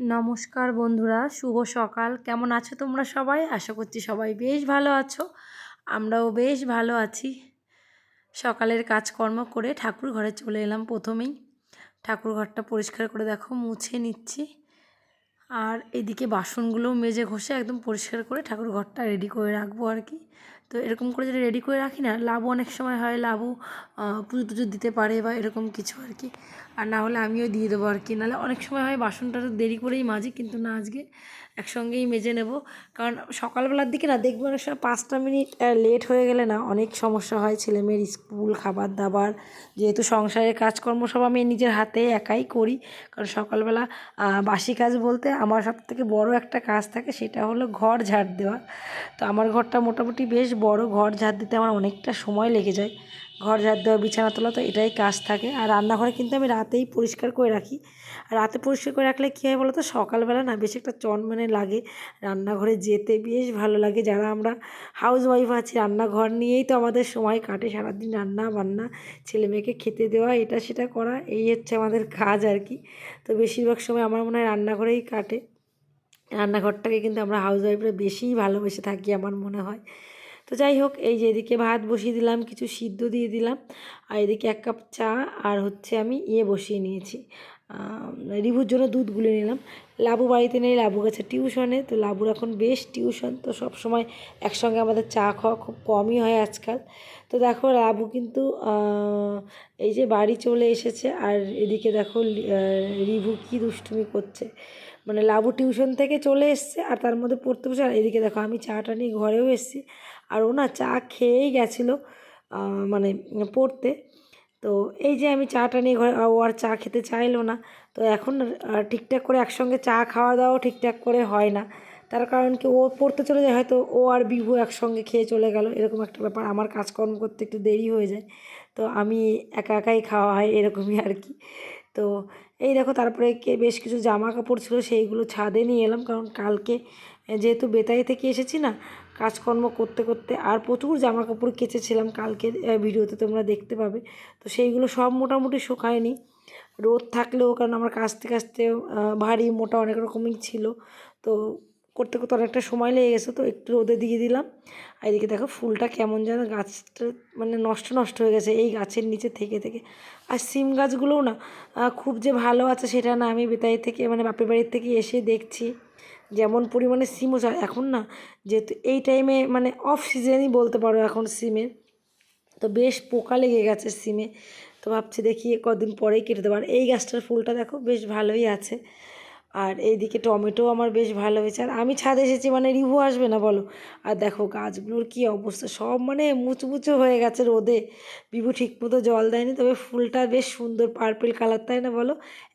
নমস্কার বন্ধুরা, শুভ সকাল। কেমন আছো তোমরা সবাই? আশা করছি সবাই বেশ ভালো আছো। আমরাও বেশ ভালো আছি। সকালের কাজকর্ম করে ঠাকুর ঘরে চলে এলাম প্রথমেই। ঠাকুর ঘরটা পরিষ্কার করে দেখো, মুছে নিচ্ছি। আর এদিকে বাসনগুলোও মেজে ঘষে একদম পরিষ্কার করে ঠাকুর ঘরটা রেডি করে রাখব আর কি। তো এরকম করে যদি রেডি করে রাখি না লাভও অনেক সময় হয় লাভও পুজো টুজো দিতে পারে বা এরকম কিছু আর কি। আর না হলে আমিও দিয়ে দেবো আর কি। নাহলে অনেক সময় হয় বাসনটা দেরি করেই মাজি, কিন্তু না আজকে একসঙ্গেই মেজে নেব। কারণ সকালবেলার দিকে না দেখব অনেক সময় পাঁচটা মিনিট লেট হয়ে গেলে না অনেক সমস্যা হয়। ছেলে মেয়ের স্কুল খাবার দাবার যেহেতু সংসারের কাজকর্ম সব আমি নিজের হাতে একাই করি। কারণ সকালবেলা বাসি কাজ বলতে আমার সব থেকে বড় একটা কাজ থাকে সেটা হলো ঘর ঝাড় দেওয়া। তো আমার ঘরটা মোটামুটি বেশ বড়, ঘর ঝাড় দিতে আমার অনেকটা সময় লেগে যায়। ঘর, ঝাড় দেওয়া, বিছানা তোলা তো এটাই কাজ থাকে। আর রান্নাঘরে কিন্তু আমি রাতেই পরিষ্কার করে রাখি। আর রাতে পরিষ্কার করে রাখলে কী হয় বলো তো? সকালবেলা না বেশ একটা চনমনে লাগে। রান্নাঘরে যেতে বেশ ভালো লাগে। যারা আমরা হাউস ওয়াইফ আছি, রান্নাঘর নিয়েই তো আমাদের সময় কাটে সারাদিন রান্না বান্না, ছেলে মেয়েকে খেতে দেওয়া, এটা সেটা করা, এই হচ্ছে আমাদের কাজ আর কি। তো বেশিরভাগ সময় আমার মনে হয় রান্নাঘরেই কাটে। রান্নাঘরটাকে কিন্তু আমরা হাউস ওয়াইফরা বেশিই ভালোবেসে থাকি আমার মনে হয়। তো যাই হোক, এই যে এদিকে ভাত বসিয়ে দিলাম, কিছু সিদ্ধ দিয়ে দিলাম। আর এদিকে এক কাপ চা আর হচ্ছে আমি ইয়ে বসিয়ে নিয়েছি। রিভুর জন্য দুধ গুলে নিলাম। লাবু বাড়িতে নেই, লাবু গেছে টিউশনে। তো লাবুর এখন বেশ টিউশন, তো সব সময় একসঙ্গে আমাদের চা খাওয়া খুব কমই হয় আজকাল। তো দেখো, লাবু কিন্তু এই যে বাড়ি চলে এসেছে। আর এদিকে দেখো রিভু কী দুষ্টুমি করছে। মানে লাবু টিউশন থেকে চলে এসছে আর তার মধ্যে পড়তে বসে, আর এদিকে দেখো আমি চাটা নিয়ে ঘরেও এসেছি। আর ও না চা খেয়েই গেছিল মানে পড়তে। তো এই যে আমি চাটা নিয়ে ঘরে, ও আর চা খেতে চাইলো না। তো এখন ঠিকঠাক করে একসঙ্গে চা খাওয়া দাওয়াও ঠিকঠাক করে হয় না। তার কারণ কি, ও পড়তে চলে যায়, হয়তো ও আর বিভু একসঙ্গে খেয়ে চলে গেল। এরকম একটা ব্যাপার, আমার কাজকর্ম করতে একটু দেরি হয়ে যায়। তো আমি একা একাই খাওয়া হয়, এরকমই আর কি। তো এই দেখো, তারপরে কে বেশ কিছু জামা কাপড় ছিল, সেইগুলো ছাদে নিয়ে এলাম। কারণ কালকে যেহেতু বেতাই থেকে এসেছি না, কাজকর্ম করতে করতে আর প্রচুর জামা কাপড় কেচেছিলাম কালকে ভিডিওতে তোমরা দেখতে পাবে। তো সেইগুলো সব মোটামুটি শুকায়নি। রোদ থাকলেও, কারণ আমার কাচতে কাচতে ভারী মোটা অনেক রকমই ছিল। তো করতে করতে অনেকটা সময় লেগে গেছে, তো একটু রোদে দিয়ে দিলাম। আর এদিকে দেখো ফুলটা কেমন যেন গাছটা মানে নষ্ট নষ্ট হয়ে গেছে, এই গাছের নিচে থেকে থেকে। আর সিম গাছগুলোও না খুব যে ভালো আছে সেটা না, আমি বেতাই থেকে মানে বাপের বাড়ির থেকে এসে দেখছি। যেমন পরিমাণে সিমও চায় এখন না যেহেতু এই টাইমে মানে অফ সিজনই বলতে পারো এখন সিমে, তো বেশ পোকা লেগে গেছে সিমে। তো ভাবছি দেখি কদিন পরেই কেটে দেবো। আর এই গাছটার ফুলটা দেখো বেশ ভালোই আছে। আর এইদিকে টমেটো আমার বেশ ভালো হয়েছে। আর আমি ছাদে এসেছি মানে রিভু আসবে না বলো। আর দেখো গাছগুলোর কী অবস্থা, সব মানে মুচমুচো হয়ে গেছে রোদে। বিভু ঠিকমতো জল দেয়নি, তবে ফুলটা বেশ সুন্দর পার্পেল কালার তাই না বলো?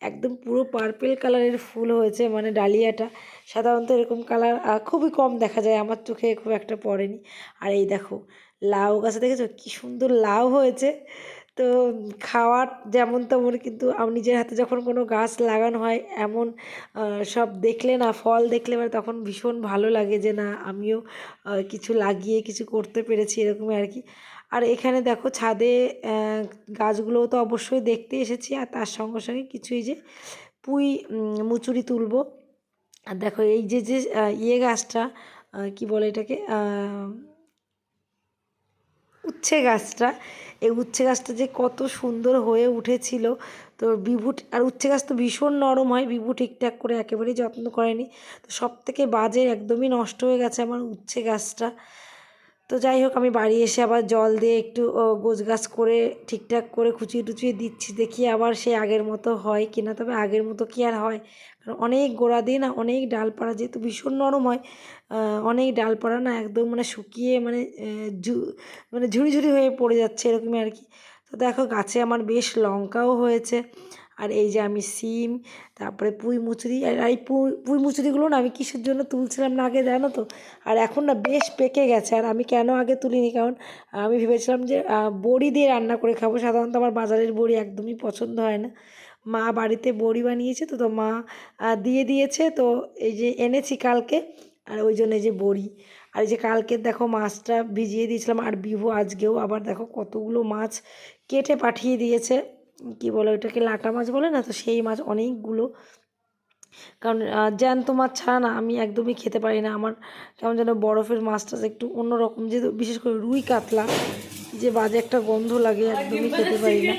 একদম পুরো পার্পেল কালারের ফুল হয়েছে মানে ডালিয়াটা। সাধারণত এরকম কালার খুবই কম দেখা যায়, আমার চোখে খুব একটা পড়েনি। আর এই দেখো লাউ গাছে, দেখেছ? কী সুন্দর লাউ হয়েছে। তো খাওয়ার যেমন তেমন কিন্তু নিজের হাতে যখন কোনো গাছ লাগানো হয় এমন সব দেখলে না, ফল দেখলে মানে তখন ভীষণ ভালো লাগে যে না, আমিও কিছু লাগিয়ে কিছু করতে পেরেছি এরকমই আর কি। আর এখানে দেখো ছাদে গাছগুলোও তো অবশ্যই দেখতে এসেছি আর তার সঙ্গে সঙ্গে কিছুই যে পুঁই মুচুরি তুলবো। আর দেখো এই যে যে ইয়ে গাছটা কি বলে এটাকে উচ্ছে গাছটা। এই উচ্ছে গাছটা যে কত সুন্দর হয়ে উঠেছিল। তো বিভু আর উচ্ছে গাছ তো ভীষণ নরম হয়, বিভু ঠিকঠাক করে একেবারেই যত্ন করেনি। তো সব থেকে বাজে একদমই নষ্ট হয়ে গেছে আমার উচ্ছে গাছটা। তো যাই হোক, আমি বাড়ি এসে আবার জল দিয়ে একটু গোছ গাছ করে ঠিকঠাক করে খুচিয়ে টুচিয়ে দিচ্ছি, দেখি আবার সে আগের মতো হয় কি না তবে আগের মতো কি আর হয়? কারণ অনেক গোড়া দিয়ে না অনেক ডালপাড়া যেহেতু ভীষণ নরম হয় অনেক ডালপাড়া না একদম মানে শুকিয়ে মানে মানে ঝুড়ি ঝুড়ি হয়ে পড়ে যাচ্ছে এরকমই আর কি। তো দেখো গাছে আমার বেশ লঙ্কাও হয়েছে, আর এই যে আমি সিম, তারপরে পুঁই মুচুরি, আর এই পুঁই পুঁই মুচুরিগুলো না আমি কিসের জন্য তুলছিলাম না আগে জানো তো? আর এখন না বেশ পেকে গেছে, আর আমি কেন আগে তুলিনি? কারণ আমি ভেবেছিলাম যে বড়ি দিয়ে রান্না করে খাব, সাধারণত আমার বাজারের বড়ি একদমই পছন্দ হয় না। মা বাড়িতে বড়ি বানিয়েছে তো তো মা দিয়ে দিয়েছে তো এই যে এনেছি কালকে আর ওই জন্য যে বড়ি। আর এই যে কালকে দেখো মাছটা ভিজিয়ে দিয়েছিলাম আর বিভু আজকেও আবার দেখো কতগুলো মাছ কেটে পাঠিয়ে দিয়েছে। কি বলে ওইটাকে লাটা মাছ বলে না তো সেই মাছ অনেকগুলো। কারণ জ্যান্ত মাছ ছাড়া না আমি একদমই খেতে পারি না। আমার কেমন যেন বরফের মাছটা একটু অন্যরকম, যেহেতু বিশেষ করে রুই কাতলা, যে বাজে একটা গন্ধ লাগে, একদমই খেতে পারি না।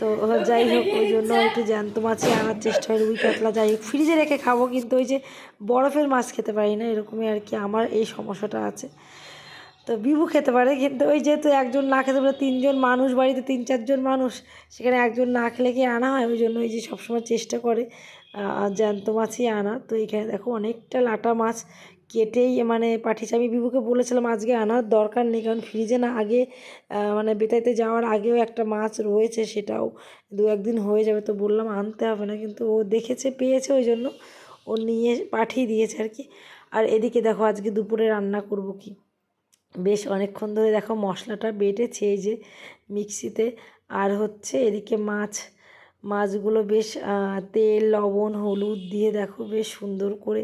তো, যাই হোক, ওই জন্য একটু জ্যান্ত মাছই আনার চেষ্টা হয় রুই কাতলা যাই হোক, ফ্রিজে রেখে খাব, কিন্তু ওই যে বরফের মাছ খেতে পারি না, এরকমই আর কি আমার এই সমস্যাটা আছে। তো বিভু খেতে পারে, কিন্তু ওই যেহেতু একজন না খেতে পারে, তিনজন মানুষ, বাড়িতে তিন চারজন মানুষ, সেখানে একজন না খেলে কি আনা হয়? ওই জন্য ওই যে সবসময় চেষ্টা করে জ্যান্ত মাছই আনা। তো এখানে দেখো, অনেকটা লাটা মাছ কেটেই মানে পাঠিয়েছে। আমি বিভুকে বলেছিলাম, আজকে আনার দরকার নেই, কারণ ফ্রিজে না আগে মানে বেতাইতে যাওয়ার আগেও একটা মাছ রয়েছে, সেটাও দু একদিন হয়ে যাবে। তো বললাম, আনতে হবে না। কিন্তু ও দেখেছে, পেয়েছে ওই জন্য। ও নিয়ে পাঠিয়ে দিয়েছে আর কি। আর এদিকে দেখো, আজকে দুপুরে রান্না করব কি? বেশ অনেকক্ষণ ধরে দেখো মশলাটা বেটেছে এই যে মিক্সিতে। আর হচ্ছে এদিকে মাছ, মাছগুলো বেশ তেল, লবণ, হলুদ দিয়ে দেখো বেশ সুন্দর করে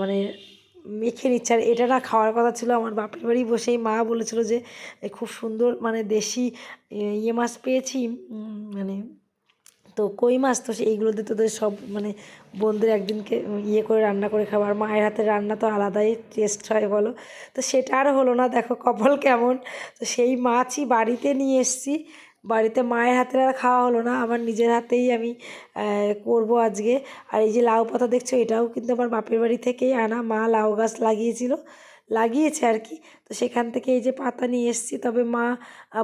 মানে মেখে নিচ্ছে। আর এটা না খাওয়ার কথা ছিল, আমার বাপের বাড়ি বসেই মা বলেছিল যে খুব সুন্দর মানে দেশি ইয়ে মাছ পেয়েছি মানে তো কই মাছ? তো এইগুলোতে তোদের সব মানে বোনদের একদিনকে ইয়ে করে রান্না করে খাবার মায়ের হাতের রান্না তো আলাদাই টেস্ট হয় বলো। তো সেটা আর হলো না, দেখো কপাল কেমন। তো সেই মাছই বাড়িতে নিয়ে এসেছি। বাড়িতে মায়ের হাতের আর খাওয়া হলো না, আমার নিজের হাতেই আমি করব আজকে। আর এই যে লাউ পাতা দেখছ, এটাও কিন্তু আমার বাপের বাড়ি থেকেই আনা। মা লাউ গাছ লাগিয়েছিল, লাগিয়েছে আর কি। তো সেখান থেকে এই যে পাতা নিয়ে এসেছি, তবে মা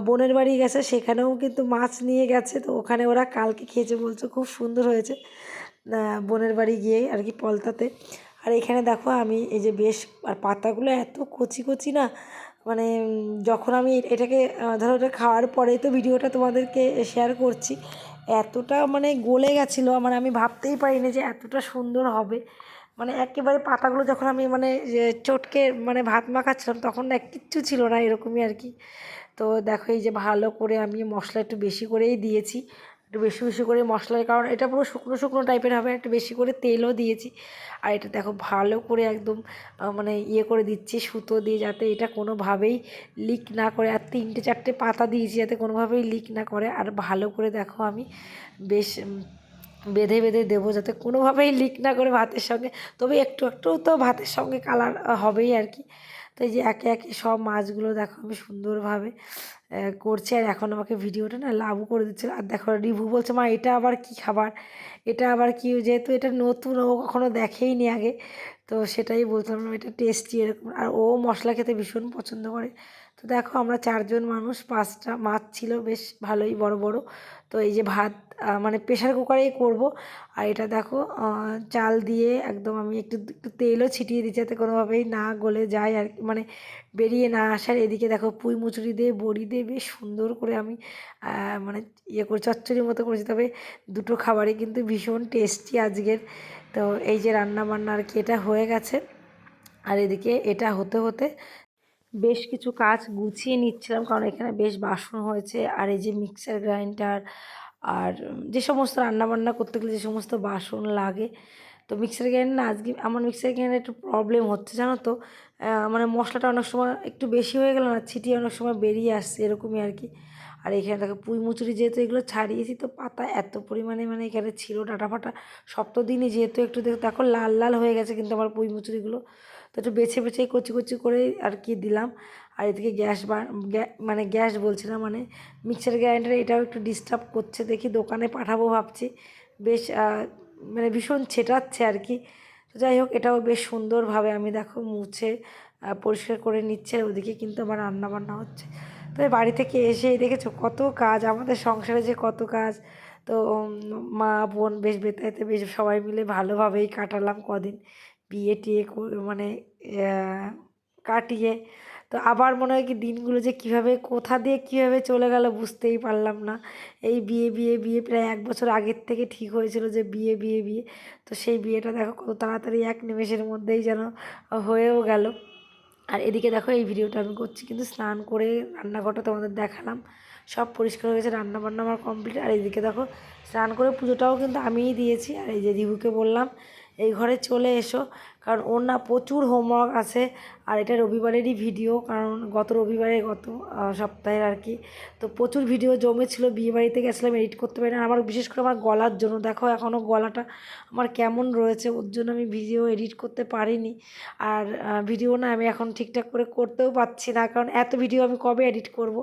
বোনের বাড়ি গেছে, সেখানেও কিন্তু মাছ নিয়ে গেছে। তো ওখানে ওরা কালকে খেয়েছে বলছে, খুব সুন্দর হয়েছে। বোনের বাড়ি গিয়ে আর কি পলতাতে। আর এখানে দেখো আমি এই যে বেশ, আর পাতাগুলো এত কচি কচি না মানে যখন আমি এটাকে ধরো ওটা খাওয়ার পরেই তো ভিডিওটা তোমাদেরকে শেয়ার করছি, এতটা মানে গলে গেছিল মানে আমি ভাবতেই পারিনি যে এতটা সুন্দর হবে। মানে একেবারে পাতাগুলো যখন আমি মানে চটকে মানে ভাত মাখাচ্ছিলাম, তখন না কিচ্ছু ছিল না, এরকমই আর কি। তো দেখো, এই যে ভালো করে আমি মশলা একটু বেশি করেই দিয়েছি। একটু বেশি বেশি করে মশলার কারণ এটা পুরো শুকনো শুকনো টাইপের হবে, একটু বেশি করে তেলও দিয়েছি। আর এটা দেখো ভালো করে একদম মানে ইয়ে করে দিচ্ছি সুতো দিয়ে যাতে এটা কোনোভাবেই লিক না করে। আর তিনটে, চারটে পাতা দিয়েছি যাতে কোনোভাবেই লিক না করে। আর ভালো করে দেখো আমি বেশ বেঁধে বেঁধে দেবো যাতে কোনোভাবেই লিক না করে ভাতের সঙ্গে। তবে একটু একটু তো ভাতের সঙ্গে কালার হবেই আর কি। তো এই যে একে একে সব মাছগুলো দেখো আমি সুন্দরভাবে করছে আর এখন আমাকে ভিডিওটা না লাভও করে দিচ্ছে। আর দেখো, রিভু বলছে, মা, এটা আবার কি খাবার? এটা আবার কি? যেহেতু এটা নতুন, ও কখনো দেখেইনি আগে। তো সেটাই বলছিলাম, এটা টেস্টি, এরকম। আর ও মশলা খেতে ভীষণ পছন্দ করে। তো দেখো আমরা চারজন মানুষ, পাঁচটা মাছ ছিল, বেশ ভালোই বড় বড়। তো এই যে ভাত মানে প্রেশার কুকারেই করব। আর এটা দেখো চাল দিয়ে একদম আমি একটু একটু তেলও ছিটিয়ে দিচ্ছি যাতে কোনোভাবেই না গলে যায় আর মানে বেরিয়ে না আসার এদিকে দেখো পুঁই মুচুরি দিয়ে, বড়ি দিয়ে বেশ সুন্দর করে আমি মানে ইয়ে করে চচ্চড়ির মতো করেছি। তবে দুটো খাবারই কিন্তু ভীষণ টেস্টি আজকের। তো এই যে রান্না বান্না আর কি, এটা হয়ে গেছে। আর এদিকে এটা হতে হতে বেশ কিছু কাজ গুছিয়ে নিচ্ছিলাম, কারণ এখানে বেশ বাসন হয়েছে। আর এই যে মিক্সার গ্রাইন্ডার আর যে সমস্ত রান্নাবান্না করতে গেলে যে সমস্ত বাসন লাগে। তো মিক্সার গ্রাইন্ডার না, আজকে আমার মিক্সার গ্রাইন্ডার একটু প্রবলেম হচ্ছে, জানো তো? মানে মশলাটা অনেক সময় একটু বেশি হয়ে গেল না, ছিটিয়ে অনেক সময় বেরিয়ে আসছে, এরকমই আর কি। আর এখানে দেখো, পুঁই মুচুরি যেহেতু এগুলো ছাড়িয়েছি, তো পাতা এত পরিমাণে মানে এখানে ছিল ডাটা ফাটা সপ্তদিনই যেহেতু একটু দেখো দেখো লাল লাল হয়ে গেছে কিন্তু আমার পুঁই মুচুরিগুলো। তো একটু বেছে বেছে কচি কচি করে আর কি দিলাম। আর এদিকে গ্যাস মানে গ্যাস বলছিলাম মানে মিক্সার গ্রাইন্ডারে এটাও একটু ডিস্টার্ব করছে। দেখি দোকানে পাঠাবো ভাবছি। বেশ মানে ভীষণ ছেটাচ্ছে আর কি। তো যাই হোক, এটাও বেশ সুন্দরভাবে আমি দেখো মুছে পরিষ্কার করে নিচ্ছে আর ওদিকে কিন্তু আমার রান্না বান্না হচ্ছে। তো বাড়ি থেকে এসেই দেখেছ কত কাজ, আমাদের সংসারে যে কত কাজ। তো মা, বোন বেশ বেতাইতে বেশ সবাই মিলে ভালোভাবেই কাটালাম কদিন। বিয়ে টিয়ে মানে কাটিয়ে, তো আবার মনে হয় কি দিনগুলো যে কীভাবে, কোথা দিয়ে কীভাবে চলে গেল বুঝতেই পারলাম না। এই বিয়ে বিয়ে বিয়ে প্রায় এক বছর আগের থেকে ঠিক হয়েছিল যে বিয়ে বিয়ে বিয়ে, তো সেই বিয়েটা দেখো কত তাড়াতাড়ি এক নিমেষের মধ্যেই যেন হয়েও গেল। আর এদিকে দেখো এই ভিডিওটা আমি করছি, কিন্তু স্নান করে রান্নাঘরটা তোমাদের দেখালাম। সব পরিষ্কার হয়ে গেছে রান্না বান্না আমার কমপ্লিট। আর এদিকে দেখো স্নান করে পুজোটাও কিন্তু আমিই দিয়েছি। আর এই যে রিভুকে বললাম এই ঘরে চলে এসো। কারণ ওর না প্রচুর হোমওয়ার্ক আছে আর এটা রবিবারেরই ভিডিও কারণ গত রবিবারে, গত সপ্তাহের আর কি। তো প্রচুর ভিডিও জমেছিল বিয়েবাড়িতে গেছিলাম এডিট করতে পারি না। আমার বিশেষ করে আমার গলার জন্য, দেখো এখনও গলাটা আমার কেমন রয়েছে, ওর জন্য আমি ভিডিও এডিট করতে পারিনি। আর ভিডিও না আমি এখন ঠিকঠাক করে করতেও পারছি না, কারণ এত ভিডিও আমি কবে এডিট করব?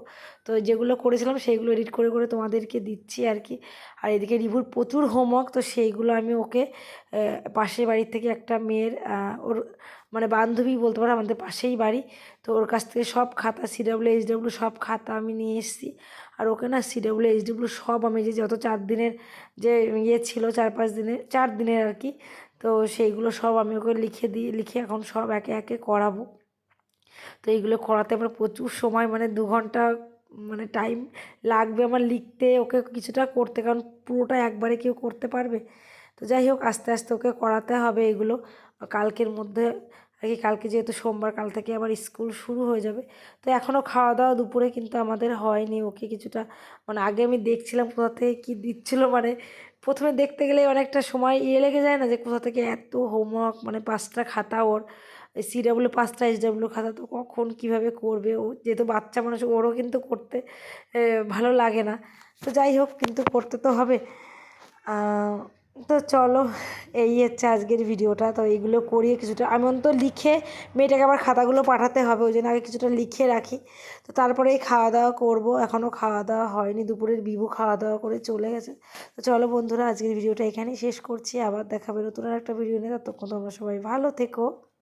তো যেগুলো করেছিলাম সেইগুলো এডিট করে করে তোমাদেরকে দিচ্ছি আর কি। আর এদিকে রিভুর প্রচুর হোমওয়ার্ক তো সেইগুলো আমি ওকে পাশের বাড়ির থেকে একটা মেয়ের ওর মানে বান্ধবী বলতে পারো, আমাদের পাশেই বাড়ি। তো ওর কাছ থেকে সব খাতা সিডাব্লিউ এইচডাব্লিউ সব খাতা আমি নিয়ে এসেছি। আর ওকে না সিডাব্লিউ এইচডাব্লিউ সব আমি যে যত চার দিনের যে ইয়ে ছিল, চার পাঁচ দিনের, চার দিনের আর কি, তো সেইগুলো সব আমি ওকে লিখে দিয়ে লিখে এখন সব একে একে করাবো। তো এইগুলো করাতে আমার প্রচুর সময় মানে দু ঘণ্টা মানে টাইম লাগবে আমার লিখতে, ওকে কিছুটা করতে, কারণ পুরোটা একবারে কেউ করতে পারবে। তো যাই হোক, আস্তে আস্তে ওকে করাতে হবে এগুলো কালকের মধ্যে আর কি, কালকে যেহেতু সোমবার, কাল থেকে আবার স্কুল শুরু হয়ে যাবে। তো এখনও খাওয়া দাওয়া দুপুরে কিন্তু আমাদের হয়নি। ওকে কিছুটা মানে আগে আমি দেখছিলাম কোথা থেকে কী দিচ্ছিল মানে প্রথমে দেখতে গেলে অনেকটা সময় ইয়ে লেগে যায় না যে কোথা থেকে এত হোমওয়ার্ক মানে পাঁচটা খাতা ওর সি ডাব্লিউ পাঁচটা এস ডাব্লিউ খাতা, তো কখন কীভাবে করবে? ও যেহেতু বাচ্চা মানুষ, ওরও কিন্তু করতে ভালো লাগে না। তো যাই হোক, কিন্তু করতে তো হবে। তো চলো, এই হচ্ছে আজকের ভিডিওটা। তো এইগুলো করিয়ে কিছুটা, আমি অন্তত লিখে মেয়েটাকে আবার খাতাগুলো পাঠাতে হবে, ওই জন্য আগে কিছুটা লিখে রাখি। তো তারপরে এই খাওয়া দাওয়া করব এখনও খাওয়া দাওয়া হয়নি, দুপুরের বিবু খাওয়া দাওয়া করে চলে গেছে। তো চলো বন্ধুরা, আজকের ভিডিওটা এখানেই শেষ করছি, আবার দেখাবে নতুন একটা ভিডিও নিয়ে। ততক্ষণ তোমরা সবাই ভালো থেকো।